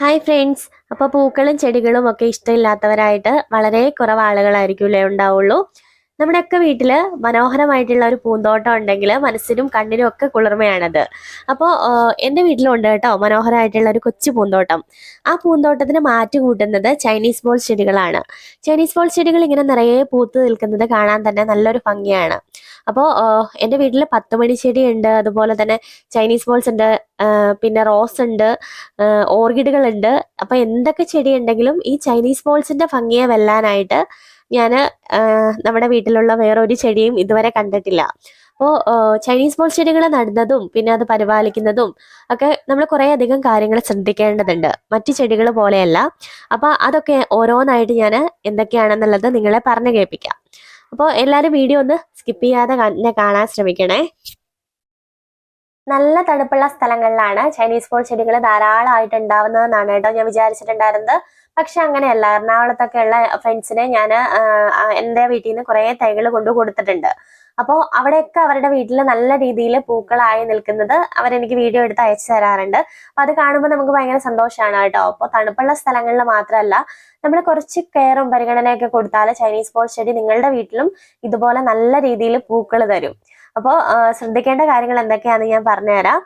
Hi friends അപ്പോൾ പൂക്കളും ചെടികളും ഒക്കെ ഇഷ്ടമില്ലാത്തവരായിട്ട് വളരെ കുറവ് ആളുകളായിരിക്കുമല്ലേ ഉണ്ടാവുള്ളൂ. നമ്മുടെയൊക്കെ വീട്ടിൽ മനോഹരമായിട്ടുള്ള ഒരു പൂന്തോട്ടം ഉണ്ടെങ്കിൽ മനസ്സിനും കണ്ണിനും ഒക്കെ കുളിർമയാണത്. അപ്പോൾ എന്റെ വീട്ടിലുണ്ട് കേട്ടോ മനോഹരമായിട്ടുള്ള ഒരു കൊച്ചു പൂന്തോട്ടം. ആ പൂന്തോട്ടത്തിന് മാറ്റി കൂട്ടുന്നത് ചൈനീസ് ബോൾ ചെടികളാണ്. ചൈനീസ് ബോൾ ചെടികൾ ഇങ്ങനെ നിറയെ പൂത്ത് നിൽക്കുന്നത് കാണാൻ തന്നെ നല്ലൊരു ഭംഗിയാണ്. അപ്പോൾ എന്റെ വീട്ടിൽ പത്ത് മണി ഉണ്ട് അതുപോലെ തന്നെ ചൈനീസ് ബോൾസ് ഉണ്ട് പിന്നെ റോസ് ഉണ്ട് ഓർക്കിഡുകൾ ഉണ്ട്. അപ്പോൾ എന്തൊക്കെ ചെടി ഉണ്ടെങ്കിലും ഈ ചൈനീസ് ബോൾസിന്റെ ഭംഗിയെ വെല്ലാനായിട്ട് ഞാൻ നമ്മുടെ വീട്ടിലുള്ള വേറൊരു ചെടിയും ഇതുവരെ കണ്ടിട്ടില്ല. അപ്പോൾ ചൈനീസ് ബോൾ ചെടികൾ നടുന്നതും പിന്നെ അത് പരിപാലിക്കുന്നതും ഒക്കെ നമ്മൾ കുറേ അധികം കാര്യങ്ങൾ ശ്രദ്ധിക്കേണ്ടതുണ്ട്. മറ്റു ചെടികൾ പോലെയല്ല. അപ്പോൾ അതൊക്കെ ഓരോന്നായിട്ട് ഞാൻ എന്തൊക്കെയാണെന്നുള്ളത് നിങ്ങളെ പറഞ്ഞു കേൾപ്പിക്കാം. അപ്പോൾ എല്ലാവരും വീഡിയോ ഒന്ന് സ്കിപ്പ് ചെയ്യാതെ തന്നെ കാണാൻ ശ്രമിക്കണേ. നല്ല തണുപ്പുള്ള സ്ഥലങ്ങളിലാണ് ചൈനീസ് ഫോൾ ചെടികൾ ധാരാളമായിട്ട് ഉണ്ടാവുന്നതെന്നാണ് കേട്ടോ ഞാൻ വിചാരിച്ചിട്ടുണ്ടായിരുന്നത്. പക്ഷെ അങ്ങനെയല്ല എറണാകുളത്തൊക്കെ ഉള്ള ഫ്രണ്ട്സിനെ ഞാൻ എന്റെ വീട്ടിൽ നിന്ന് കുറേ തൈകൾ കൊണ്ടു കൊടുത്തിട്ടുണ്ട് അപ്പോൾ അവിടെയൊക്കെ അവരുടെ വീട്ടിൽ നല്ല രീതിയിൽ പൂക്കളായി നിൽക്കുന്നത് അവരെനിക്ക് വീഡിയോ എടുത്ത് അയച്ചു തരാറുണ്ട്. അപ്പൊ അത് കാണുമ്പോൾ നമുക്ക് ഭയങ്കര സന്തോഷമാണ് കേട്ടോ. അപ്പോൾ തണുപ്പുള്ള സ്ഥലങ്ങളിൽ മാത്രമല്ല നമ്മൾ കുറച്ച് കെയറും പരിഗണനയൊക്കെ കൊടുത്താൽ ചൈനീസ് പോൾ ചെടി നിങ്ങളുടെ വീട്ടിലും ഇതുപോലെ നല്ല രീതിയിൽ പൂക്കൾ തരും. അപ്പോൾ ശ്രദ്ധിക്കേണ്ട കാര്യങ്ങൾ എന്തൊക്കെയാണെന്ന് ഞാൻ പറഞ്ഞുതരാം.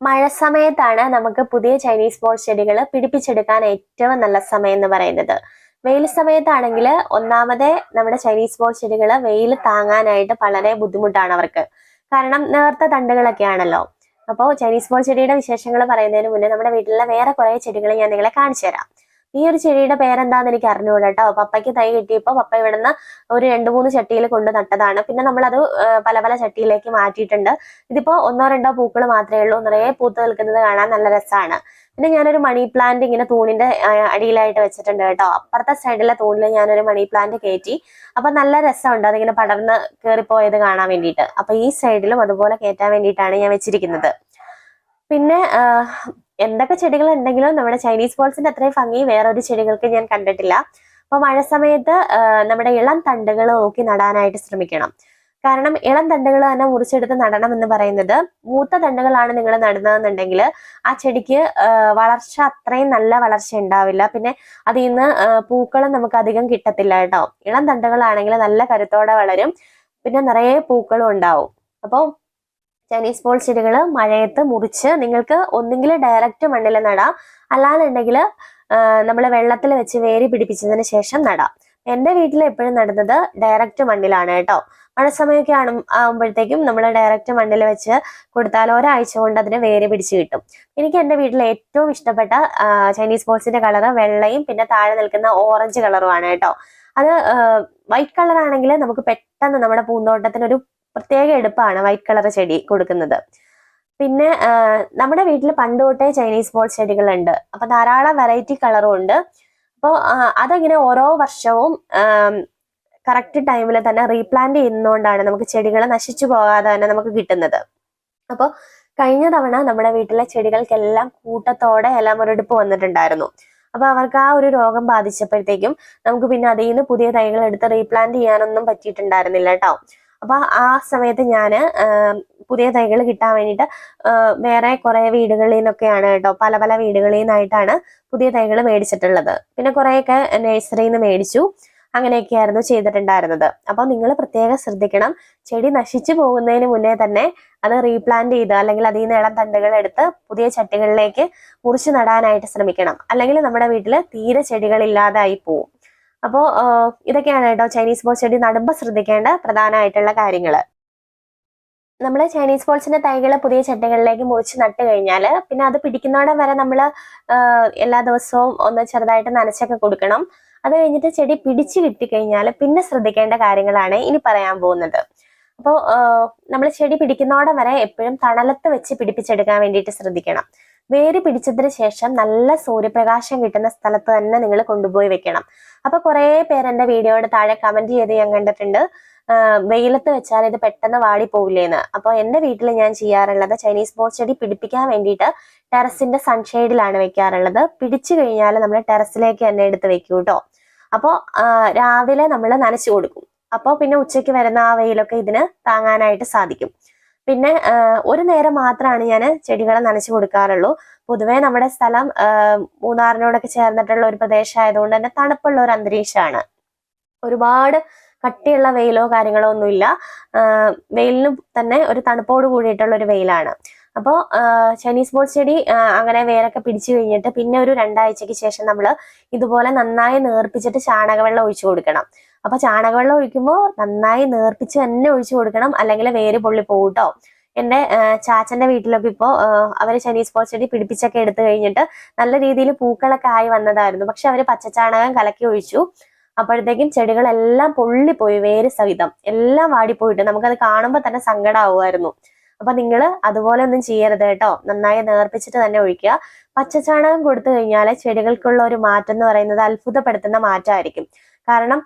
മഴ സമയത്താണ് നമുക്ക് പുതിയ ചൈനീസ് പോൾ ചെടികൾ പിടിപ്പിച്ചെടുക്കാൻ ഏറ്റവും നല്ല സമയം എന്ന് പറയുന്നത്. വെയിൽ സമയത്താണെങ്കിൽ ഒന്നാമതേ നമ്മുടെ ചൈനീസ് ബോൾ ചെടികൾ വെയിൽ താങ്ങാനായിട്ട് വളരെ ബുദ്ധിമുട്ടാണ് അവർക്ക്. കാരണം നേർത്ത തണ്ടുകളൊക്കെ ആണല്ലോ അപ്പോൾ ചൈനീസ് ബോൾ ചെടിയുടെ വിശേഷങ്ങൾ പറയുന്നതിന് മുന്നേ നമ്മുടെ വീട്ടിലെ വേറെ കുറേ ചെടികൾ ഞാൻ നിങ്ങളെ കാണിച്ചു തരാം ഈ ഒരു ചെടിയുടെ പേരെന്താന്ന് എനിക്ക് അറിഞ്ഞുകൂടാ കേട്ടോ പപ്പയ്ക്ക് തൈ കിട്ടിയപ്പോൾ പപ്പ ഇവിടുന്ന് ഒരു രണ്ട് മൂന്ന് ചട്ടിയിൽ കൊണ്ട് നട്ടതാണ്. പിന്നെ നമ്മളത് പല പല ചട്ടിയിലേക്ക് മാറ്റിയിട്ടുണ്ട്. ഇതിപ്പോ ഒന്നോ രണ്ടോ പൂക്കൾ മാത്രമേ ഉള്ളൂ. നിറയെ പൂത്ത് നിൽക്കുന്നത് കാണാൻ നല്ല രസമാണ് പിന്നെ ഞാനൊരു മണി പ്ലാന്റ് ഇങ്ങനെ തൂണിന്റെ അടിയിലായിട്ട് വെച്ചിട്ടുണ്ട് കേട്ടോ. അപ്പുറത്തെ സൈഡിലെ തൂണിൽ ഞാനൊരു മണി പ്ലാന്റ് കയറ്റി. അപ്പൊ നല്ല രസമുണ്ട്. അതിങ്ങനെ പടർന്ന് കയറിപ്പോയത് കാണാൻ വേണ്ടിയിട്ട്. അപ്പൊ ഈ സൈഡിലും അതുപോലെ കയറ്റാൻ വേണ്ടിയിട്ടാണ് ഞാൻ വെച്ചിരിക്കുന്നത്. പിന്നെ എന്തൊക്കെ ചെടികൾ ഉണ്ടെങ്കിലും നമ്മുടെ ചൈനീസ് ബോൾസിന്റെ അത്രയും ഭംഗി വേറൊരു ചെടികൾക്ക് ഞാൻ കണ്ടിട്ടില്ല. അപ്പൊ മഴ സമയത്ത് നമ്മുടെ ഇളം തണ്ടുകൾ നോക്കി നടാനായിട്ട് ശ്രമിക്കണം. കാരണം ഇളം തണ്ടുകൾ തന്നെ മുറിച്ചെടുത്ത് നടണം എന്ന് പറയുന്നത് മൂത്ത തണ്ടുകളാണ് നിങ്ങൾ നടുന്നതെന്നുണ്ടെങ്കിൽ ആ ചെടിക്ക് വളർച്ച അത്രയും നല്ല വളർച്ച ഉണ്ടാവില്ല. പിന്നെ അതിൽ നിന്ന് പൂക്കളും നമുക്ക് അധികം കിട്ടത്തില്ല കേട്ടോ. ഇളം തണ്ടുകളാണെങ്കിൽ നല്ല കരുത്തോടെ വളരും. പിന്നെ നിറയെ പൂക്കളും ഉണ്ടാവും. അപ്പോൾ ചൈനീസ് ബോൾ ചെടികൾ മഴയത്ത് മുറിച്ച് നിങ്ങൾക്ക് ഒന്നുകിൽ ഡയറക്റ്റ് മണ്ണിൽ നടാം. അല്ലാന്നുണ്ടെങ്കിൽ നമ്മൾ വെള്ളത്തിൽ വെച്ച് വേരി പിടിപ്പിച്ചതിന് ശേഷം നടാം. എന്റെ വീട്ടിൽ എപ്പോഴും നടുന്നത് ഡയറക്റ്റ് മണ്ണിലാണ് കേട്ടോ. മഴ സമയമൊക്കെ ആണ് ആകുമ്പോഴത്തേക്കും നമ്മൾ ഡയറക്റ്റ് മണ്ണിൽ വെച്ച് കൊടുത്താൽ ഒരാഴ്ച കൊണ്ട് അതിന് വേര് പിടിച്ച് കിട്ടും. എനിക്ക് എന്റെ വീട്ടിൽ ഏറ്റവും ഇഷ്ടപ്പെട്ട ചൈനീസ് ബോൾസിന്റെ കളർ വെള്ളയും പിന്നെ താഴെ നിൽക്കുന്ന ഓറഞ്ച് കളറുമാണ് കേട്ടോ. അത് വൈറ്റ് കളർ ആണെങ്കിൽ നമുക്ക് പെട്ടെന്ന് നമ്മുടെ പൂന്തോട്ടത്തിന് ഒരു പ്രത്യേക എടുപ്പാണ് വൈറ്റ് കളർ ചെടി കൊടുക്കുന്നത്. പിന്നെ നമ്മുടെ വീട്ടിൽ പണ്ട് തൊട്ടേ ചൈനീസ് ബോൾ ചെടികളുണ്ട്. അപ്പൊ ധാരാളം വെറൈറ്റി കളറും ഉണ്ട്. അപ്പോൾ അതങ്ങനെ ഓരോ വർഷവും കറക്റ്റ് ടൈമിൽ തന്നെ റീപ്ലാന്റ് ചെയ്യുന്നതുകൊണ്ടാണ് നമുക്ക് ചെടികൾ നശിച്ചു പോകാതെ തന്നെ നമുക്ക് കിട്ടുന്നത്. അപ്പോൾ കഴിഞ്ഞ തവണ നമ്മുടെ വീട്ടിലെ ചെടികൾക്കെല്ലാം കൂട്ടത്തോടെ എല്ലാം ഒരെടുപ്പ് വന്നിട്ടുണ്ടായിരുന്നു. അപ്പൊ അവർക്ക് ആ ഒരു രോഗം ബാധിച്ചപ്പോഴത്തേക്കും നമുക്ക് പിന്നെ അതിൽ നിന്ന് പുതിയ തൈകൾ എടുത്ത് റീപ്ലാന്റ് ചെയ്യാനൊന്നും പറ്റിയിട്ടുണ്ടായിരുന്നില്ല കേട്ടോ. അപ്പൊ ആ സമയത്ത് ഞാൻ പുതിയ തൈകൾ കിട്ടാൻ വേണ്ടിയിട്ട് വേറെ കുറേ വീടുകളിൽ നിന്നൊക്കെയാണ് കേട്ടോ പല പല വീടുകളിൽ നിന്നായിട്ടാണ് പുതിയ തൈകൾ മേടിച്ചിട്ടുള്ളത്. പിന്നെ കുറേയൊക്കെ നഴ്സറിയിൽ നിന്ന് മേടിച്ചു. അങ്ങനെയൊക്കെയായിരുന്നു ചെയ്തിട്ടുണ്ടായിരുന്നത്. അപ്പോൾ നിങ്ങൾ പ്രത്യേകം ശ്രദ്ധിക്കണം. ചെടി നശിച്ചു പോകുന്നതിന് മുന്നേ തന്നെ അത് റീപ്ലാന്റ് ചെയ്ത് അല്ലെങ്കിൽ അതിൽ നിന്ന് ഇളം തണ്ടുകൾ എടുത്ത് പുതിയ ചട്ടികളിലേക്ക് മുറിച്ചു നടാനായിട്ട് ശ്രമിക്കണം. അല്ലെങ്കിൽ നമ്മുടെ വീട്ടിൽ തീരെ ചെടികൾ ഇല്ലാതായി പോവും. അപ്പോൾ ഇതൊക്കെയാണ് കേട്ടോ ചൈനീസ് ബോൾ ചെടി നടുമ്പോൾ ശ്രദ്ധിക്കേണ്ട പ്രധാനമായിട്ടുള്ള കാര്യങ്ങൾ നമ്മൾ ചൈനീസ് ബോൾസിന്റെ തൈകൾ പുതിയ ചട്ടകളിലേക്ക് മുറിച്ച് നട്ട് കഴിഞ്ഞാൽ പിന്നെ അത് പിടിക്കുന്നോടം വരെ നമ്മൾ എല്ലാ ദിവസവും ഒന്ന് ചെറുതായിട്ട് നനച്ചൊക്കെ കൊടുക്കണം. അത് കഴിഞ്ഞിട്ട് ചെടി പിടിച്ചു കിട്ടിക്കഴിഞ്ഞാൽ പിന്നെ ശ്രദ്ധിക്കേണ്ട കാര്യങ്ങളാണ് ഇനി പറയാൻ പോകുന്നത്. അപ്പോൾ നമ്മൾ ചെടി പിടിക്കുന്നോടം വരെ എപ്പോഴും തണലത്ത് വെച്ച് പിടിപ്പിച്ചെടുക്കാൻ വേണ്ടിയിട്ട് ശ്രദ്ധിക്കണം. വേര് പിടിച്ചതിന് ശേഷം നല്ല സൂര്യപ്രകാശം കിട്ടുന്ന സ്ഥലത്ത് തന്നെ നിങ്ങൾ കൊണ്ടുപോയി വെക്കണം. അപ്പൊ കുറെ പേര് എന്റെ വീഡിയോയുടെ താഴെ കമന്റ് ചെയ്ത് ഞാൻ കണ്ടിട്ടുണ്ട്. വെയിലത്ത് വെച്ചാൽ ഇത് പെട്ടെന്ന് വാടി പോവില്ലേന്ന് അപ്പോൾ എന്റെ വീട്ടിൽ ഞാൻ ചെയ്യാറുള്ളത് ചൈനീസ് ബോൾ ചെടി പിടിപ്പിക്കാൻ വേണ്ടിയിട്ട് ടെറസിന്റെ സൺഷെയ്ഡിലാണ് വെക്കാറുള്ളത്. പിടിച്ചു കഴിഞ്ഞാൽ നമ്മൾ ടെറസിലേക്ക് തന്നെ എടുത്ത് വെക്കൂ കേട്ടോ. അപ്പോൾ രാവിലെ നമ്മൾ നനച്ചു കൊടുക്കും. അപ്പോൾ പിന്നെ ഉച്ചയ്ക്ക് വരുന്ന ആ വെയിലൊക്കെ ഇതിന് താങ്ങാനായിട്ട് സാധിക്കും. പിന്നെ ഒരു നേരം മാത്രമാണ് ഞാൻ ചെടികളെ നനച്ചു കൊടുക്കാറുള്ളൂ. പൊതുവേ നമ്മുടെ സ്ഥലം മൂന്നാറിനോടൊക്കെ ചേർന്നിട്ടുള്ള ഒരു പ്രദേശമായതുകൊണ്ട് തന്നെ തണുപ്പുള്ള ഒരു അന്തരീക്ഷമാണ് ഒരുപാട് കട്ടിയുള്ള വെയിലോ കാര്യങ്ങളോ ഒന്നുമില്ല. വെയിലിനും തന്നെ ഒരു തണുപ്പോട് കൂടിയിട്ടുള്ള ഒരു വെയിലാണ്. അപ്പോൾ ചൈനീസ് ബോൾ ചെടി അങ്ങനെ വേരൊക്കെ പിടിച്ചു കഴിഞ്ഞിട്ട് പിന്നെ ഒരു രണ്ടാഴ്ചയ്ക്ക് ശേഷം നമ്മൾ ഇതുപോലെ നന്നായി നേർപ്പിച്ചിട്ട് ചാണകവെള്ളം ഒഴിച്ചു കൊടുക്കണം. അപ്പൊ ചാണകവെള്ളം ഒഴിക്കുമ്പോൾ നന്നായി നേർപ്പിച്ച് തന്നെ ഒഴിച്ചു കൊടുക്കണം. അല്ലെങ്കിൽ വേര് പൊള്ളി പോകട്ടോ എന്റെ ചാച്ചന്റെ വീട്ടിലൊക്കെ ഇപ്പോൾ അവർ ചൈനീസ് ബോൾ ചെടി പിടിപ്പിച്ചൊക്കെ എടുത്തു കഴിഞ്ഞിട്ട് നല്ല രീതിയിൽ പൂക്കളൊക്കെ ആയി വന്നതായിരുന്നു. പക്ഷെ അവർ പച്ചച്ചാണകം കലക്കി ഒഴിച്ചു. അപ്പോഴത്തേക്കും ചെടികളെല്ലാം പൊള്ളിപ്പോയി വേര് സഹിതം. എല്ലാം വാടിപ്പോയിട്ട് നമുക്കത് കാണുമ്പോൾ തന്നെ സങ്കടമാവുമായിരുന്നു അപ്പൊ നിങ്ങൾ അതുപോലെ ഒന്നും ചെയ്യരുത് കേട്ടോ. നന്നായി നേർപ്പിച്ചിട്ട് തന്നെ ഒഴിക്കുക. പച്ചച്ചാണകം കൊടുത്തു കഴിഞ്ഞാൽ ചെടികൾക്കുള്ള ഒരു മാറ്റം എന്ന് പറയുന്നത് അത്ഭുതപ്പെടുത്തുന്ന മാറ്റമായിരിക്കും. കാരണം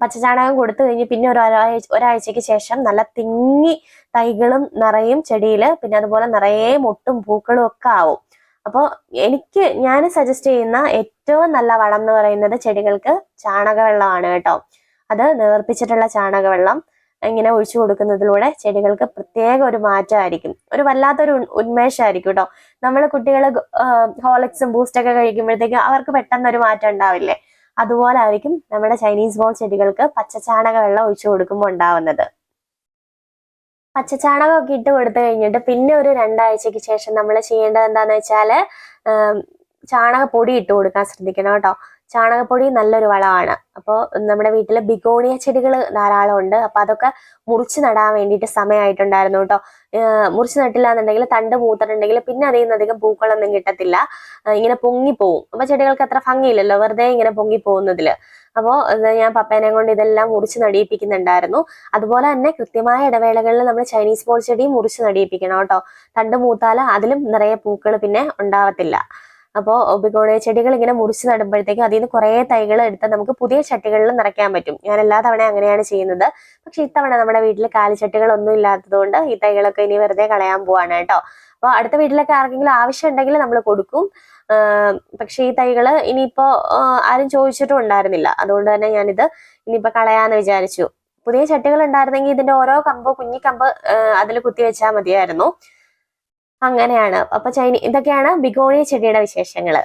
പച്ചചാണകം കൊടുത്തു കഴിഞ്ഞ് പിന്നെ ഒരു ഒരാഴ്ച ഒരാഴ്ചയ്ക്ക് ശേഷം നല്ല തിങ്ങി തൈകളും നിറയും ചെടിയിൽ പിന്നെ അതുപോലെ നിറയെ മുട്ടും പൂക്കളും ഒക്കെ ആവും. അപ്പോൾ എനിക്ക് ഞാൻ സജസ്റ്റ് ചെയ്യുന്ന ഏറ്റവും നല്ല വളം എന്ന് പറയുന്നത് ചെടികൾക്ക് ചാണകവെള്ളമാണ് കേട്ടോ. അത് നേർപ്പിച്ചിട്ടുള്ള ചാണകവെള്ളം ഇങ്ങനെ ഒഴിച്ചു കൊടുക്കുന്നതിലൂടെ ചെടികൾക്ക് പ്രത്യേക ഒരു മാറ്റമായിരിക്കും. ഒരു വല്ലാത്തൊരു ഉന്മേഷമായിരിക്കും കേട്ടോ. നമ്മൾ കുട്ടികൾ ഹോളിക്സും ബൂസ്റ്റൊക്കെ കഴിക്കുമ്പോഴത്തേക്കും അവർക്ക് പെട്ടെന്ന് ഒരു മാറ്റം ഉണ്ടാവില്ലേ? അതുപോലെ ആയിരിക്കും നമ്മുടെ ചൈനീസ് ബോൾ ചെടികൾക്ക് പച്ചച്ചാണക വെള്ളം ഒഴിച്ചു കൊടുക്കുമ്പോൾ ഉണ്ടാവുന്നത്. പച്ചച്ചാണകമൊക്കെ ഇട്ട് കൊടുത്തു കഴിഞ്ഞിട്ട് പിന്നെ ഒരു രണ്ടാഴ്ചയ്ക്ക് ശേഷം നമ്മൾ ചെയ്യേണ്ടത് എന്താണെന്ന് വെച്ചാൽ ചാണകപ്പൊടി ഇട്ട് കൊടുക്കാൻ ശ്രദ്ധിക്കണം കേട്ടോ. ചാണകപ്പൊടി നല്ലൊരു വളമാണ്. അപ്പോൾ നമ്മുടെ വീട്ടിൽ ബിഗോണിയ ചെടികൾ ധാരാളം ഉണ്ട്. അപ്പോൾ അതൊക്കെ മുറിച്ച് നടാൻ വേണ്ടിയിട്ട് സമയമായിട്ടുണ്ടായിരുന്നു കേട്ടോ. മുറിച്ച് നട്ടില്ല എന്നുണ്ടെങ്കിൽ തണ്ട് മൂത്തിട്ടുണ്ടെങ്കിൽ പിന്നെ അതിൽ നിന്ന് അധികം പൂക്കളൊന്നും കിട്ടത്തില്ല. ഇങ്ങനെ പൊങ്ങിപ്പോവും. അപ്പോൾ ചെടികൾക്ക് അത്ര ഭംഗിയില്ലല്ലോ? വെറുതെ ഇങ്ങനെ പൊങ്ങി പോകുന്നതിൽ അപ്പോൾ ഞാൻ പപ്പേനെ കൊണ്ട് ഇതെല്ലാം മുറിച്ച് നടിയിപ്പിക്കുന്നുണ്ടായിരുന്നു. അതുപോലെ തന്നെ കൃത്യമായ ഇടവേളകളിൽ നമ്മൾ ചൈനീസ് പോൾ ചെടി മുറിച്ച് നടിയിപ്പിക്കണം കേട്ടോ. തണ്ട് മൂത്താൽ അതിലും നിറയെ പൂക്കൾ പിന്നെ ഉണ്ടാവത്തില്ല. അപ്പോൾ ബിഗോണിയ ചെടികൾ ഇങ്ങനെ മുറിച്ച് നടുമ്പോഴത്തേക്കും അതിൽ നിന്ന് കുറേ തൈകൾ എടുത്ത് നമുക്ക് പുതിയ ചട്ടികളിൽ നിറയ്ക്കാൻ പറ്റും. ഞാൻ എല്ലാ തവണ അങ്ങനെയാണ് ചെയ്യുന്നത്. പക്ഷെ ഇത്തവണ നമ്മുടെ വീട്ടിൽ കാലിച്ചട്ടികളൊന്നും ഇല്ലാത്തതുകൊണ്ട് ഈ തൈകളൊക്കെ ഇനി വെറുതെ കളയാൻ പോവാണ് കേട്ടോ. അപ്പോൾ അടുത്ത വീട്ടിലൊക്കെ ആർക്കെങ്കിലും ആവശ്യം ഉണ്ടെങ്കിൽ നമ്മൾ കൊടുക്കും. പക്ഷേ ഈ തൈകൾ ഇനിയിപ്പോ ആഹ് ആരും ചോദിച്ചിട്ടും ഉണ്ടായിരുന്നില്ല. അതുകൊണ്ട് തന്നെ ഞാനിത് ഇനിയിപ്പോ കളയാന്ന് വിചാരിച്ചു. പുതിയ ചട്ടികൾ ഉണ്ടായിരുന്നെങ്കിൽ ഇതിന്റെ ഓരോ കമ്പ് കുഞ്ഞിക്കമ്പ് അതിൽ കുത്തി വെച്ചാൽ മതിയായിരുന്നു. അങ്ങനെയാണ്. അപ്പൊ ചൈനി ഇതൊക്കെയാണ് ബിഗോണിയ ചെടിയുടെ വിശേഷങ്ങൾ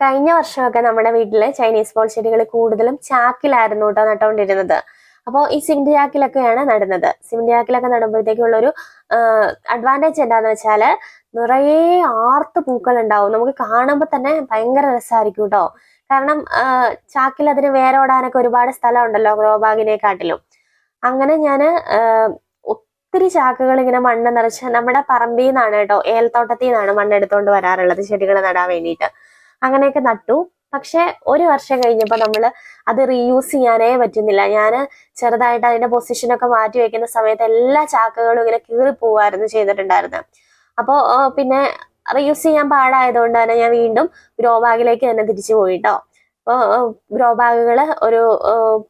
കഴിഞ്ഞ വർഷമൊക്കെ നമ്മുടെ വീട്ടിൽ ചൈനീസ് ബോൾ ചെടികൾ കൂടുതലും ചാക്കിലായിരുന്നു കേട്ടോ നട്ടുകൊണ്ടിരുന്നത് അപ്പോൾ ഈ സിമെന്റ് ചാക്കിലൊക്കെയാണ് നടുന്നത്. സിമെന്റ് ചാക്കിലൊക്കെ നടുമ്പോഴത്തേക്കുള്ളൊരു അഡ്വാന്റേജ് എന്താന്ന് വെച്ചാൽ നിറയെ ആർത്ത് പൂക്കൾ ഉണ്ടാവും നമുക്ക് കാണുമ്പോൾ തന്നെ ഭയങ്കര രസമായിരിക്കും കേട്ടോ. കാരണം ചാക്കിൽ അതിന് വേരോടാനൊക്കെ ഒരുപാട് സ്ഥലം ഉണ്ടല്ലോ ഗ്രോ ബാഗിനെക്കാട്ടിലും അങ്ങനെ ഞാൻ ഒത്തിരി ചാക്കുകൾ ഇങ്ങനെ മണ്ണ് നിറച്ച് നമ്മുടെ പറമ്പിൽ നിന്നാണ് കേട്ടോ ഏലത്തോട്ടത്തിൽ നിന്നാണ് എടുത്തുകൊണ്ട് വരാറുള്ളത് ചെടികൾ നടാൻ വേണ്ടിയിട്ട്. അങ്ങനെയൊക്കെ നട്ടു. പക്ഷെ ഒരു വർഷം കഴിഞ്ഞപ്പോൾ നമ്മൾ അത് റീയൂസ് ചെയ്യാനേ പറ്റുന്നില്ല. ഞാൻ ചെറുതായിട്ട് അതിന്റെ പൊസിഷനൊക്കെ മാറ്റി വെക്കുന്ന സമയത്ത് എല്ലാ ചാക്കുകളും ഇങ്ങനെ കീറി പോവായിരുന്നു ചെയ്തിട്ടുണ്ടായിരുന്നത് അപ്പോൾ പിന്നെ റീയൂസ് ചെയ്യാൻ പാടായതുകൊണ്ട് തന്നെ ഞാൻ വീണ്ടും ഗ്രോ ബാഗിലേക്ക് തന്നെ തിരിച്ചു പോയിട്ടോ ഗ്രോ ബാഗുകൾ ഒരു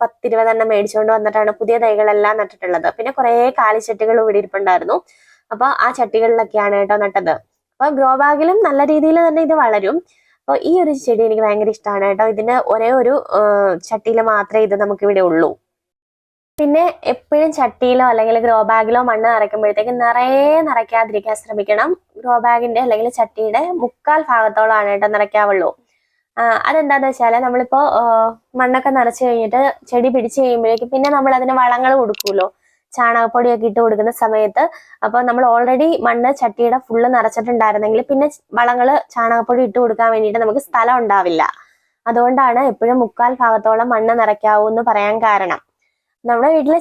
പത്തിരുപതെണ്ണം മേടിച്ചുകൊണ്ട് വന്നിട്ടാണ് പുതിയ തൈകളെല്ലാം നട്ടിട്ടുള്ളത്. പിന്നെ കുറേ കാലിച്ചട്ടികൾ ഇവിടെ ഇരിപ്പുണ്ടായിരുന്നു. അപ്പോൾ ആ ചട്ടികളിലൊക്കെയാണ് കേട്ടോ നട്ടത്. അപ്പോൾ ഗ്രോ ബാഗിലും നല്ല രീതിയിൽ തന്നെ ഇത് വളരും. അപ്പോൾ ഈ ഒരു ചെടി എനിക്ക് ഭയങ്കര ഇഷ്ടമാണ് കേട്ടോ. ഇതിന് ഒരേ ഒരു ചട്ടിയിൽ മാത്രമേ ഇത് നമുക്ക് ഇവിടെ ഉള്ളൂ. പിന്നെ എപ്പോഴും ചട്ടിയിലോ അല്ലെങ്കിൽ ഗ്രോ ബാഗിലോ മണ്ണ് നിറയ്ക്കുമ്പോഴത്തേക്ക് നിറയെ നിറയ്ക്കാതിരിക്കാൻ ശ്രമിക്കണം. ഗ്രോ ബാഗിന്റെ അല്ലെങ്കിൽ ചട്ടിയുടെ മുക്കാൽ ഭാഗത്തോളാണ് കേട്ടോ നിറയ്ക്കാവുള്ളൂ. അതെന്താന്ന് വെച്ചാൽ നമ്മളിപ്പോ മണ്ണൊക്കെ നിറച്ച് കഴിഞ്ഞിട്ട് ചെടി പിടിച്ച് കഴിയുമ്പോഴേക്കും പിന്നെ നമ്മൾ അതിന് വളങ്ങൾ കൊടുക്കുമല്ലോ. ചാണകപ്പൊടിയൊക്കെ ഇട്ട് കൊടുക്കുന്ന സമയത്ത്. അപ്പൊ നമ്മൾ ഓൾറെഡി മണ്ണ് ചട്ടിയുടെ ഫുള്ള് നിറച്ചിട്ടുണ്ടായിരുന്നെങ്കിൽ പിന്നെ വളങ്ങൾ ചാണകപ്പൊടി ഇട്ട് കൊടുക്കാൻ വേണ്ടിയിട്ട് നമുക്ക് സ്ഥലം ഉണ്ടാവില്ല. അതുകൊണ്ടാണ് എപ്പോഴും മുക്കാൽ ഭാഗത്തോളം മണ്ണ് നിറയ്ക്കാവൂ എന്ന് പറയാൻ കാരണം. നമ്മുടെ വീട്ടിൽ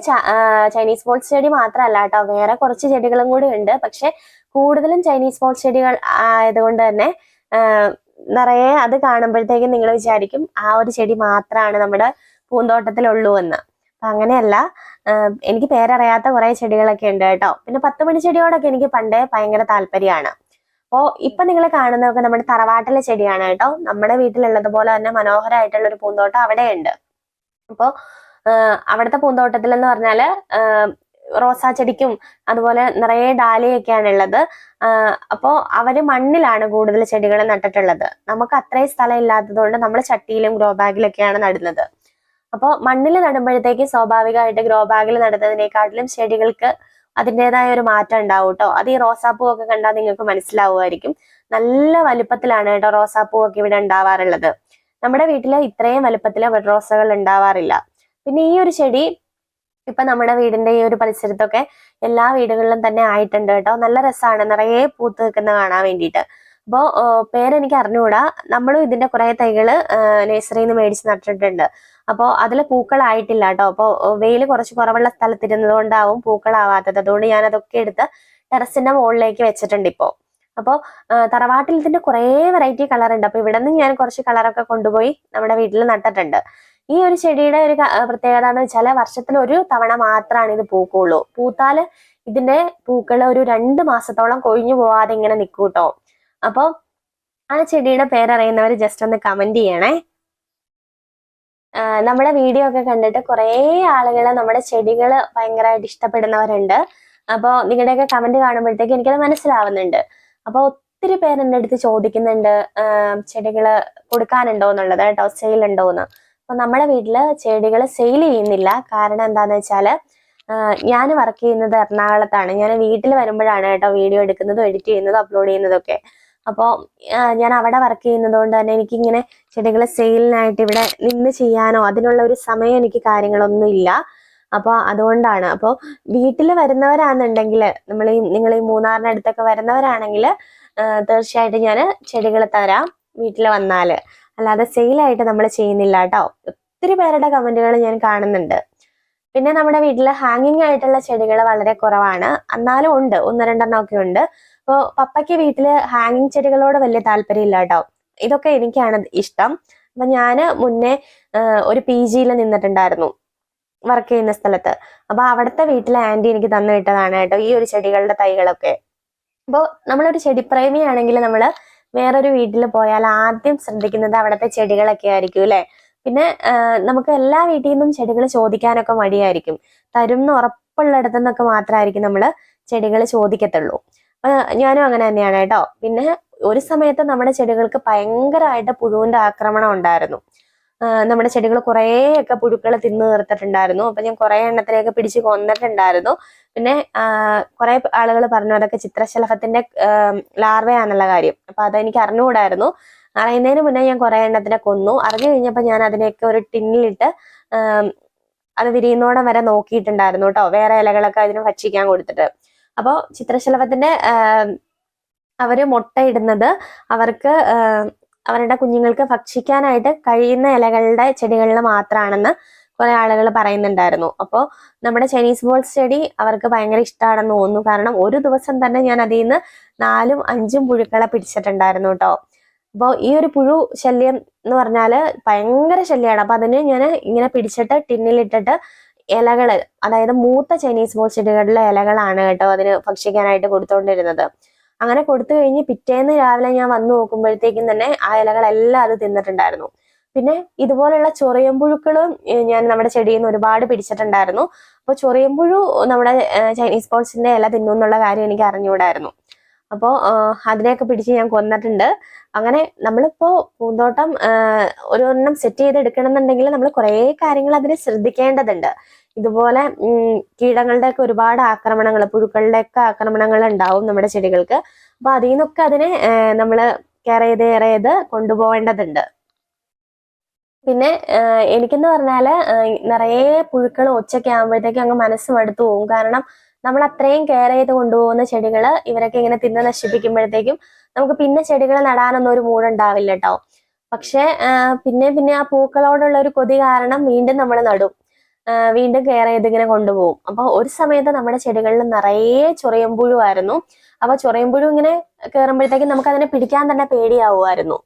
ചൈനീസ് ഫോൾസ് ചെടി മാത്രമല്ല കേട്ടോ. വേറെ കുറച്ച് ചെടികളും കൂടി ഉണ്ട്. പക്ഷെ കൂടുതലും ചൈനീസ് ഫോൾസ് ചെടികൾ ആയതുകൊണ്ട് തന്നെ നിറയെ അത് കാണുമ്പോഴത്തേക്കും നിങ്ങൾ വിചാരിക്കും ആ ഒരു ചെടി മാത്രമാണ് നമ്മുടെ പൂന്തോട്ടത്തിലുള്ളൂ എന്ന്. അപ്പൊ അങ്ങനെയല്ല എനിക്ക് പേരറിയാത്ത കുറെ ചെടികളൊക്കെ ഉണ്ട് കേട്ടോ. പിന്നെ പത്ത് മണി ചെടിയോടൊക്കെ എനിക്ക് പണ്ടേ ഭയങ്കര താല്പര്യമാണ്. അപ്പോ ഇപ്പൊ നിങ്ങൾ കാണുന്നതൊക്കെ നമ്മുടെ തറവാട്ടിലെ ചെടിയാണ് കേട്ടോ. നമ്മുടെ വീട്ടിലുള്ളത് പോലെ തന്നെ മനോഹരമായിട്ടുള്ള ഒരു പൂന്തോട്ടം അവിടെയുണ്ട്. അപ്പോ അവിടുത്തെ പൂന്തോട്ടത്തിൽ എന്ന് പറഞ്ഞാൽ റോസാ ചെടിക്കും അതുപോലെ നിറയെ ഡാലിയൊക്കെയാണ് ഉള്ളത് അപ്പോൾ അപ്പോ അവർ മണ്ണിലാണ് കൂടുതൽ ചെടികൾ നട്ടിട്ടുള്ളത്. നമുക്ക് അത്രയും സ്ഥലം ഇല്ലാത്തതുകൊണ്ട് നമ്മൾ ചട്ടിയിലും ഗ്രോ ബാഗിലൊക്കെയാണ് നടുന്നത്. അപ്പോൾ മണ്ണിൽ നടുമ്പോഴത്തേക്ക് സ്വാഭാവികമായിട്ട് ഗ്രോ ബാഗിൽ നടുന്നതിനേക്കാട്ടിലും ചെടികൾക്ക് അതിന്റെതായ ഒരു മാറ്റം ഉണ്ടാവും കേട്ടോ അത് ഈ റോസാപ്പൂ ഒക്കെ കണ്ടാൽ നിങ്ങൾക്ക് മനസ്സിലാവുമായിരിക്കും. നല്ല വലുപ്പത്തിലാണ് കേട്ടോ റോസാപ്പൂ ഒക്കെ ഇവിടെ ഉണ്ടാവാറുള്ളത്. നമ്മുടെ വീട്ടിൽ ഇത്രയും വലുപ്പത്തിൽ റോസകൾ ഉണ്ടാവാറില്ല. പിന്നെ ഈ ഒരു ചെടി ഇപ്പൊ നമ്മുടെ വീടിന്റെ ഈ ഒരു പരിസരത്തൊക്കെ എല്ലാ വീടുകളിലും തന്നെ ആയിട്ടുണ്ട് കേട്ടോ. നല്ല രസമാണ് നിറയെ പൂത്ത് നിൽക്കുന്ന കാണാൻ വേണ്ടിയിട്ട്. അപ്പോൾ പേരെനിക്ക് അറിഞ്ഞുകൂടാ നമ്മളും ഇതിന്റെ കുറെ തൈകൾ നഴ്സറിയിൽ നിന്ന് മേടിച്ച് നട്ടിട്ടുണ്ട്. അപ്പോൾ അതിൽ പൂക്കളായിട്ടില്ല കേട്ടോ. അപ്പോൾ വെയിൽ കുറച്ച് കുറവുള്ള സ്ഥലത്തിരുന്നത് കൊണ്ടാവും പൂക്കളാവാത്തത്. അതുകൊണ്ട് ഞാൻ അതൊക്കെ എടുത്ത് ടെറസിന്റെ മുകളിലേക്ക് വെച്ചിട്ടുണ്ട് ഇപ്പോ. അപ്പോൾ തറവാട്ടിൽ ഇതിന്റെ കുറേ വെറൈറ്റി കളർ ഉണ്ട് അപ്പോൾ ഇവിടെ നിന്ന് ഞാൻ കുറച്ച് കളറൊക്കെ കൊണ്ടുപോയി നമ്മുടെ വീട്ടിൽ നട്ടിട്ടുണ്ട്. ഈ ഒരു ചെടിയുടെ ഒരു പ്രത്യേകത എന്ന് വെച്ചാൽ വർഷത്തിൽ ഒരു തവണ മാത്രമാണ് ഇത് പൂക്കുള്ളൂ. പൂത്താൽ ഇതിന്റെ പൂക്കൾ ഒരു രണ്ട് മാസത്തോളം കൊഴിഞ്ഞു പോവാതെ ഇങ്ങനെ നിൽക്കും കേട്ടോ അപ്പോൾ ആ ചെടിയുടെ പേരറിയുന്നവർ ജസ്റ്റ് ഒന്ന് കമന്റ് ചെയ്യണേ. നമ്മുടെ വീഡിയോ ഒക്കെ കണ്ടിട്ട് കുറേ ആളുകൾ നമ്മുടെ ചെടികൾ ഭയങ്കരമായിട്ട് ഇഷ്ടപ്പെടുന്നവരുണ്ട്. അപ്പോൾ നിങ്ങളുടെയൊക്കെ കമന്റ് കാണുമ്പോഴത്തേക്ക് എനിക്കത് മനസ്സിലാവുന്നുണ്ട്. അപ്പോൾ ഒത്തിരി പേര് അടുത്ത് ചോദിക്കുന്നുണ്ട് ചെടികൾ കൊടുക്കാനുണ്ടോ എന്നുള്ളത് കേട്ടോ സെയിൽ ഉണ്ടോ എന്ന്. അപ്പോൾ നമ്മുടെ വീട്ടിൽ ചെടികൾ സെയിൽ ചെയ്യുന്നില്ല. കാരണം എന്താണെന്ന് വെച്ചാൽ ഞാൻ വർക്ക് ചെയ്യുന്നത് എറണാകുളത്താണ്. ഞാൻ വീട്ടിൽ വരുമ്പോഴാണ് കേട്ടോ വീഡിയോ എടുക്കുന്നതും എഡിറ്റ് ചെയ്യുന്നതും അപ്ലോഡ് ചെയ്യുന്നതൊക്കെ. അപ്പോൾ ഞാൻ അവിടെ വർക്ക് ചെയ്യുന്നതുകൊണ്ട് തന്നെ എനിക്കിങ്ങനെ ചെടികൾ സെയിലിനായിട്ട് ഇവിടെ നിന്ന് ചെയ്യാനോ അതിനുള്ള ഒരു സമയം എനിക്ക് കാര്യങ്ങളൊന്നും ഇല്ല. അപ്പോൾ അതുകൊണ്ടാണ്. അപ്പോൾ വീട്ടിൽ വരുന്നവരാണെന്നുണ്ടെങ്കിൽ നമ്മൾ ഈ നിങ്ങൾ ഈ മൂന്നാറിനടുത്തൊക്കെ വരുന്നവരാണെങ്കിൽ തീർച്ചയായിട്ടും ഞാൻ ചെടികൾ തരാം വീട്ടിൽ വന്നാൽ അല്ലാതെ സെയിലായിട്ട് നമ്മൾ ചെയ്യുന്നില്ല കേട്ടോ. ഒത്തിരി പേരുടെ കമന്റുകൾ ഞാൻ കാണുന്നുണ്ട്. പിന്നെ നമ്മുടെ വീട്ടിൽ ഹാങ്ങിങ് ആയിട്ടുള്ള ചെടികൾ വളരെ കുറവാണ്. എന്നാലും ഉണ്ട് ഒന്ന് രണ്ടെണ്ണം ഒക്കെ ഉണ്ട്. അപ്പോൾ പപ്പയ്ക്ക് വീട്ടിൽ ഹാങ്ങിങ് ചെടികളോട് വലിയ താല്പര്യമില്ല കേട്ടോ. ഇതൊക്കെ എനിക്കാണ് ഇഷ്ടം. അപ്പൊ ഞാൻ മുന്നേ ഒരു പി ജിയിൽ നിന്നിട്ടുണ്ടായിരുന്നു വർക്ക് ചെയ്യുന്ന സ്ഥലത്ത്. അപ്പൊ അവിടുത്തെ വീട്ടിലെ ആന്റി എനിക്ക് തന്നു വിട്ടതാണ് കേട്ടോ ഈ ഒരു ചെടികളുടെ തൈകളൊക്കെ. അപ്പോൾ നമ്മളൊരു ചെടിപ്രേമിയാണെങ്കിൽ നമ്മൾ വേറൊരു വീട്ടിൽ പോയാൽ ആദ്യം ശ്രദ്ധിക്കുന്നത് അവിടുത്തെ ചെടികളൊക്കെ ആയിരിക്കും അല്ലെ? പിന്നെ നമുക്ക് എല്ലാ വീട്ടിൽ നിന്നും ചെടികൾ ചോദിക്കാനൊക്കെ മടിയായിരിക്കും. തരും എന്ന് ഉറപ്പുള്ളിടത്തു നിന്നൊക്കെ മാത്രമായിരിക്കും നമ്മൾ ചെടികൾ ചോദിക്കത്തുള്ളൂ. ഞാനും അങ്ങനെ തന്നെയാണ് കേട്ടോ. പിന്നെ ഒരു സമയത്ത് നമ്മുടെ ചെടികൾക്ക് ഭയങ്കരമായിട്ട് പുഴുവിന്റെ ആക്രമണം ഉണ്ടായിരുന്നു. നമ്മുടെ ചെടികൾ കുറേയൊക്കെ പുഴുക്കൾ തിന്നു തീർത്തിട്ടുണ്ടായിരുന്നു അപ്പൊ ഞാൻ കുറെ എണ്ണത്തിനെയൊക്കെ പിടിച്ച് കൊന്നിട്ടുണ്ടായിരുന്നു. പിന്നെ കുറെ ആളുകൾ പറഞ്ഞു അതൊക്കെ ചിത്രശലഭത്തിന്റെ ലാർവയാണെന്നുള്ള കാര്യം. അപ്പൊ അതെനിക്ക് അറിഞ്ഞുകൂടായിരുന്നു. അറിയുന്നതിന് മുന്നേ ഞാൻ കുറെ എണ്ണത്തിനെ കൊന്നു. അറിഞ്ഞു കഴിഞ്ഞപ്പോൾ ഞാൻ അതിനെയൊക്കെ ഒരു ടിന്നിലിട്ട് അത് വിരിയുന്നോടം വരെ നോക്കിയിട്ടുണ്ടായിരുന്നു കേട്ടോ. വേറെ ഇലകളൊക്കെ അതിന് ഭക്ഷിക്കാൻ കൊടുത്തിട്ട്. അപ്പോൾ ചിത്രശലഭത്തിന്റെ അവർ മുട്ടയിടുന്നത് അവർക്ക് അവരുടെ കുഞ്ഞുങ്ങൾക്ക് ഭക്ഷിക്കാനായിട്ട് കഴിയുന്ന ഇലകളുടെ ചെടികളിൽ മാത്രമാണെന്ന് കുറെ ആളുകൾ പറയുന്നുണ്ടായിരുന്നു. അപ്പോൾ നമ്മുടെ ചൈനീസ് ബോൾസ് ചെടി അവർക്ക് ഭയങ്കര ഇഷ്ടമാണെന്ന് തോന്നുന്നു. കാരണം ഒരു ദിവസം തന്നെ ഞാൻ അതിൽ നിന്ന് നാലും അഞ്ചും പുഴുക്കളെ പിടിച്ചിട്ടുണ്ടായിരുന്നു കേട്ടോ അപ്പോൾ ഈ ഒരു പുഴു ശല്യം എന്ന് പറഞ്ഞാൽ ഭയങ്കര ശല്യമാണ് അപ്പൊ അതിന് ഞാൻ ഇങ്ങനെ പിടിച്ചിട്ട് ടിന്നിലിട്ടിട്ട് ഇലകൾ അതായത് മൂത്ത ചൈനീസ് ബോൾ ചെടികളിലെ ഇലകളാണ് കേട്ടോ അതിന് ഭക്ഷിക്കാനായിട്ട് കൊടുത്തുകൊണ്ടിരുന്നത് അങ്ങനെ കൊടുത്തു കഴിഞ്ഞ് പിറ്റേന്ന് രാവിലെ ഞാൻ വന്നു നോക്കുമ്പോഴത്തേക്കും തന്നെ ആ ഇലകളെല്ലാം അത് തിന്നിട്ടുണ്ടായിരുന്നു. പിന്നെ ഇതുപോലുള്ള ചൊറിയമ്പുഴുക്കളും ഞാൻ നമ്മുടെ ചെടിയിൽ നിന്ന് ഒരുപാട് പിടിച്ചിട്ടുണ്ടായിരുന്നു. അപ്പോൾ ചൊറിയമ്പുഴു നമ്മുടെ ചൈനീസ് പോൾസിന്റെ ഇല തിന്നു എന്നുള്ള കാര്യം എനിക്ക് അറിഞ്ഞുകൂടായിരുന്നു. അപ്പോൾ അതിനെയൊക്കെ പിടിച്ച് ഞാൻ കൊന്നിട്ടുണ്ട്. അങ്ങനെ നമ്മളിപ്പോ പൂന്തോട്ടം ഒരു ഒരെണ്ണം സെറ്റ് ചെയ്തെടുക്കണം എന്നുണ്ടെങ്കിൽ നമ്മൾ കുറേ കാര്യങ്ങൾ അതിന് ശ്രദ്ധിക്കേണ്ടതുണ്ട്. ഇതുപോലെ കീടങ്ങളുടെയൊക്കെ ഒരുപാട് ആക്രമണങ്ങൾ പുഴുക്കളുടെ ഒക്കെ ആക്രമണങ്ങൾ ഉണ്ടാവും നമ്മുടെ ചെടികൾക്ക്. അപ്പൊ അതിൽ നിന്നൊക്കെ അതിനെ നമ്മൾ കെയർ ചെയ്ത് കെയർ ചെയ്ത് കൊണ്ടുപോകേണ്ടതുണ്ട്. പിന്നെ എനിക്കെന്ന് പറഞ്ഞാൽ നിറയെ പുഴുക്കൾ ഉച്ചയ്ക്ക് ആകുമ്പോഴത്തേക്കും അങ്ങ് മനസ്സ് മടുത്തു പോകും കാരണം നമ്മൾ അത്രയും കെയർ ചെയ്ത് കൊണ്ടുപോകുന്ന ചെടികൾ ഇവരൊക്കെ ഇങ്ങനെ തിന്ന് നശിപ്പിക്കുമ്പോഴത്തേക്കും നമുക്ക് പിന്നെ ചെടികൾ നടാനൊന്നും ഒരു മൂടുണ്ടാവില്ല കേട്ടോ പക്ഷെ പിന്നെ പിന്നെ ആ പൂക്കളോടുള്ള ഒരു കൊതി കാരണം വീണ്ടും നമ്മൾ നടും. വീണ്ടും കെയർ ചെയ്ത് ഇങ്ങനെ കൊണ്ടുപോകും. അപ്പൊ ഒരു സമയത്ത് നമ്മുടെ ചെടികളിൽ നിറയെ ചൊറിയമ്പുഴുവായിരുന്നു അപ്പൊ ചൊറിയമ്പുഴു ഇങ്ങനെ കയറുമ്പോഴത്തേക്കും നമുക്ക് അതിനെ പിടിക്കാൻ തന്നെ പേടിയാവുമായിരുന്നു.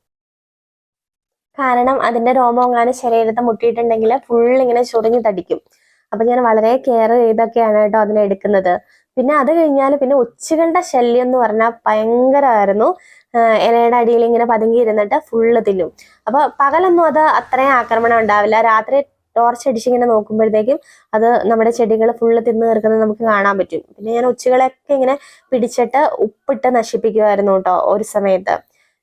കാരണം അതിന്റെ രോമോങ്ങാനും ശരീരത്തെ മുട്ടിയിട്ടുണ്ടെങ്കിൽ ഫുൾ ഇങ്ങനെ ചൊറിഞ്ഞു തടിക്കും അപ്പൊ ഞാൻ വളരെ കെയർ ചെയ്തൊക്കെയാണ് കേട്ടോ അതിനെ എടുക്കുന്നത്. പിന്നെ അത് കഴിഞ്ഞാൽ പിന്നെ ഉച്ചകളുടെ ശല്യം എന്ന് പറഞ്ഞാൽ ഭയങ്കരമായിരുന്നു. ഇലയുടെ അടിയിൽ ഇങ്ങനെ പതുങ്ങി ഇരുന്നിട്ട് ഫുള്ള് തിന്നും. അപ്പൊ പകലൊന്നും അത് അത്രയും ആക്രമണം ഉണ്ടാവില്ല. രാത്രി ടോർച്ച് അടിച്ചിങ്ങനെ നോക്കുമ്പോഴത്തേക്കും അത് നമ്മുടെ ചെടികൾ ഫുള്ള് തിന്നു തീർക്കുന്നത് നമുക്ക് കാണാൻ പറ്റും. പിന്നെ ഞാൻ ഉച്ചകളൊക്കെ ഇങ്ങനെ പിടിച്ചിട്ട് ഉപ്പിട്ട് നശിപ്പിക്കുമായിരുന്നു കേട്ടോ ഒരു സമയത്ത്.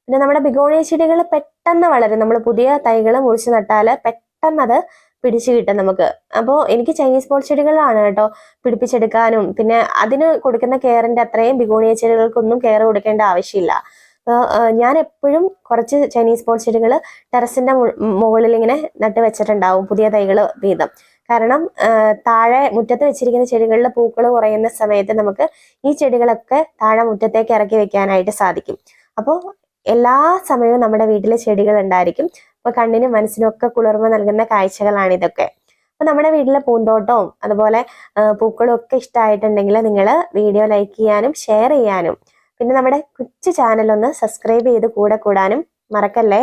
പിന്നെ നമ്മുടെ ബിഗോണിയ ചെടികൾ പെട്ടെന്ന് വളരും. നമ്മൾ പുതിയ തൈകൾ മുറിച്ച് നട്ടാൽ പെട്ടെന്ന് അത് പിടിച്ചു കിട്ടും നമുക്ക്. അപ്പോൾ എനിക്ക് ചൈനീസ് പോൾ ചെടികളാണ് കേട്ടോ പിടിപ്പിച്ചെടുക്കാനും. പിന്നെ അതിന് കൊടുക്കുന്ന കെയറിന്റെ അത്രയും ബിഗോണിയ ചെടികൾക്കൊന്നും കെയർ കൊടുക്കേണ്ട ആവശ്യമില്ല. ഞാൻ എപ്പോഴും കുറച്ച് ചൈനീസ് പോൾ ചെടികൾ ടെറസിന്റെ മുകളിൽ ഇങ്ങനെ നട്ട് വെച്ചിട്ടുണ്ടാവും പുതിയ തൈകൾ വീതം. കാരണം താഴെ മുറ്റത്ത് വെച്ചിരിക്കുന്ന ചെടികളിൽ പൂക്കൾ കുറയുന്ന സമയത്ത് നമുക്ക് ഈ ചെടികളൊക്കെ താഴെ മുറ്റത്തേക്ക് ഇറക്കി വെക്കാനായിട്ട് സാധിക്കും. അപ്പോൾ എല്ലാ സമയവും നമ്മുടെ വീട്ടിലെ ചെടികൾ ഉണ്ടായിരിക്കും. അപ്പോൾ കണ്ണിനും മനസ്സിനും ഒക്കെ കുളിർമ നൽകുന്ന കാഴ്ചകളാണ് ഇതൊക്കെ. അപ്പോൾ നമ്മുടെ വീട്ടിലെ പൂന്തോട്ടവും അതുപോലെ പൂക്കളും ഒക്കെ ഇഷ്ടമായിട്ടുണ്ടെങ്കിൽ നിങ്ങൾ വീഡിയോ ലൈക്ക് ചെയ്യാനും ഷെയർ ചെയ്യാനും പിന്നെ നമ്മുടെ കൊച്ചു ചാനൽ ഒന്ന് സബ്സ്ക്രൈബ് ചെയ്ത് കൂടെ കൂടാനും മറക്കല്ലേ?